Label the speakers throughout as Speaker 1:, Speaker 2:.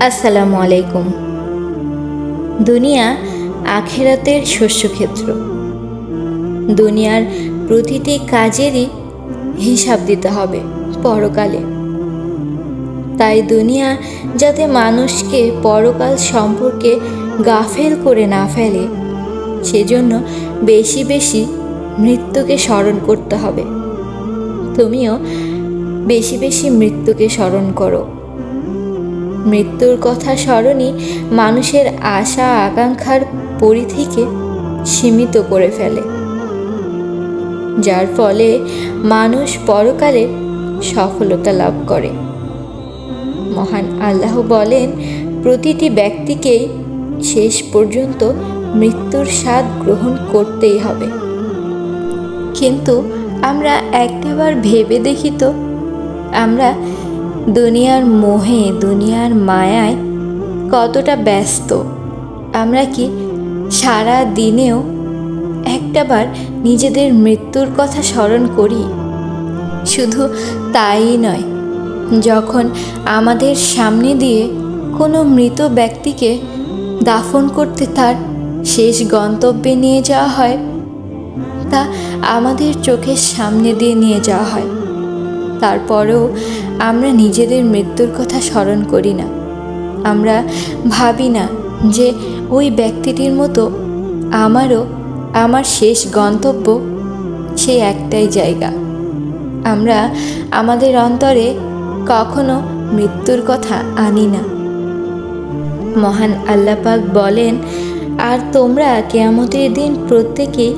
Speaker 1: আসসালামু আলাইকুম। দুনিয়া আখেরাতের শস্যক্ষেত্র। দুনিয়ার প্রতিটি কাজেরই হিসাব দিতে হবে পরকালে। তাই দুনিয়া যাতে মানুষকে পরকাল সম্পর্কে গাফেল করে না ফেলে, সেজন্য বেশি বেশি মৃত্যুকে স্মরণ করতে হবে। তুমিও বেশি বেশি মৃত্যুকে স্মরণ করো। মৃত্যুর কথা স্মরণই মানুষের আশা আকাঙ্ক্ষার পরিধিকে সীমিত করে ফেলে। যার ফলে মানুষ পরকালে সফলতা লাভ করে। মহান আল্লাহ বলেন, প্রতিটি ব্যক্তিকেই শেষ পর্যন্ত মৃত্যুর স্বাদ গ্রহণ করতেই হবে। কিন্তু আমরা একটাবার ভেবে দেখি তো, আমরা দুনিয়ার মোহে, দুনিয়ার মায়ায় কতটা ব্যস্ত। আমরা কি সারা দিনেও একটাবার নিজেদের মৃত্যুর কথা স্মরণ করি? শুধু তাই নয়, যখন আমাদের সামনে দিয়ে কোনো মৃত ব্যক্তিকে দাফন করতে তার শেষ গন্তব্যে নিয়ে যাওয়া হয়, তা আমাদের চোখের সামনে দিয়ে নিয়ে যাওয়া হয়। তারপরেও আমরা নিজেদের মৃত্যুর কথা স্মরণ করি না। আমরা ভাবি না যে ওই ব্যক্তিটির মতো আমারও আমার শেষ গন্তব্য সে একটাই জায়গা। আমরা আমাদের অন্তরে কখনো মৃত্যুর কথা আনি না। মহান আল্লাপাক বলেন, আর তোমরা কেয়ামতের দিন প্রত্যেকেই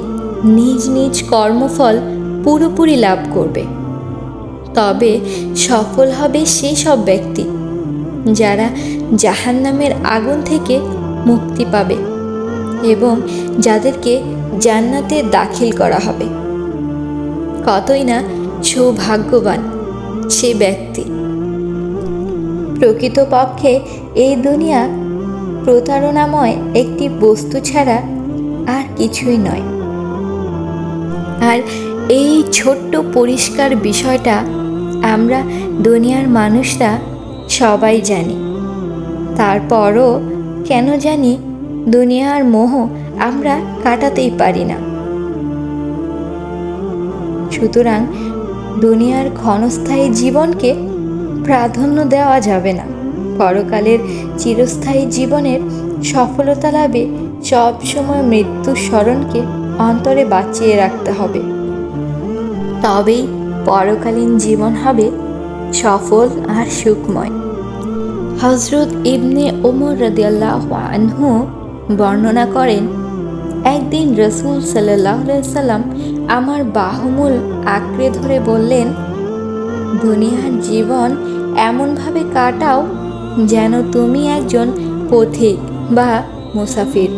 Speaker 1: নিজ নিজ কর্মফল পুরোপুরি লাভ করবে। তবে সফল হবে সেই সব ব্যক্তি যারা জাহান্নামের আগুন থেকে মুক্তি পাবে এবং যাদেরকে জান্নাতে দাখিল করা হবে। কতই না সৌভাগ্যবান সে ব্যক্তি। প্রকৃতপক্ষে এই দুনিয়া প্রতারণাময় একটি বস্তু ছাড়া আর কিছুই নয়। আর এই ছোট্ট পরিষ্কার বিষয়টা আমরা দুনিয়ার মানুষরা সবাই জানি। তারপরও কেন জানি দুনিয়ার মোহ আমরা কাটাতেই পারি না। সুতরাং দুনিয়ার ক্ষণস্থায়ী জীবনকে প্রাধান্য দেওয়া যাবে না। পরকালের চিরস্থায়ী জীবনের সফলতা লাভে সবসময় মৃত্যুর স্মরণকে অন্তরে বাঁচিয়ে রাখতে হবে। তবেই পরকালীন জীবন হবে সফল আর সুখময়। হজরত ইবনে ওমর রদিয়াল্লাহ আনহু বর্ণনা করেন, একদিন রসুল সাল্লাহ সাল্লাম আমার বাহুমূল আঁকড়ে ধরে বললেন, দুনিয়ার জীবন এমনভাবে কাটাও যেন তুমি একজন পথিক বা মুসাফির।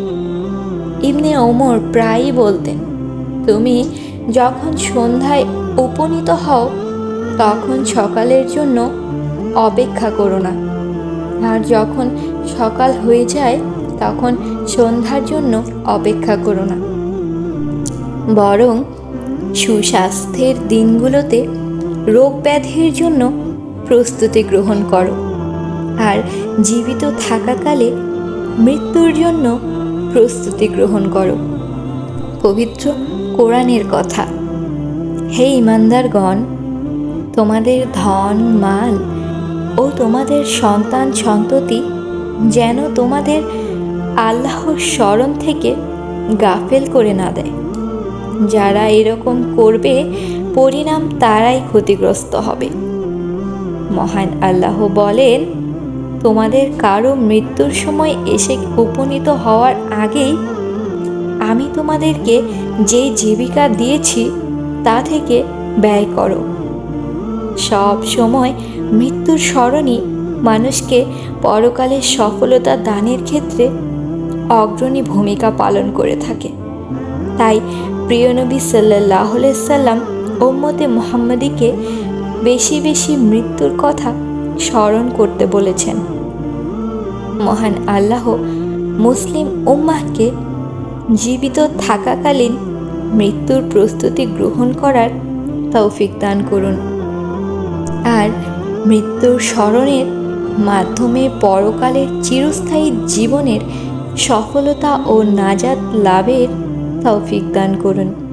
Speaker 1: ইবনে ওমর প্রায়ই বলতেন, তুমি যখন সন্ধ্যায় উপনীত হও, তখন সকালের জন্য অপেক্ষা করো না। আর যখন সকাল হয়ে যায়, তখন সন্ধ্যার জন্য অপেক্ষা করো না। বরং সুস্বাস্থ্যের দিনগুলোতে রোগ ব্যাধির জন্য প্রস্তুতি গ্রহণ করো। আর জীবিত থাকাকালে মৃত্যুর জন্য প্রস্তুতি গ্রহণ করো। পবিত্র কোরআনের কথা। হে ইমানদারগণ, তোমাদের ধন, মাল ও তোমাদের সন্তান সন্ততি যেন তোমাদের আল্লাহর স্মরণ থেকে গাফেল করে না দেয়। যারা এরকম করবে, পরিণাম তারাই ক্ষতিগ্রস্ত হবে। মহান আল্লাহ বলেন, তোমাদের কারও মৃত্যুর সময় এসে উপনীত হওয়ার আগেই আমি তোমাদেরকে যে জীবিকা দিয়েছি, তা থেকে ব্যয় করো। সব সময় মৃত্যুর স্মরণই মানুষকে পরকালের সফলতা দানের ক্ষেত্রে অগ্রণী ভূমিকা পালন করে থাকে। তাই প্রিয়নবী সাল্লাহ সাল্লাম ওম্মতে মোহাম্মদীকে বেশি বেশি মৃত্যুর কথা স্মরণ করতে বলেছেন। মহান আল্লাহ মুসলিম উম্মাহকে জীবিত থাকাকালীন মৃত্যুর প্রস্তুতি গ্রহণ করার তৌফিক দান করুন। আর মৃত্যুর স্মরণের মাধ্যমে পরকালের চিরস্থায়ী জীবনের সফলতা ও নাজাত লাভের তৌফিক দান করুন।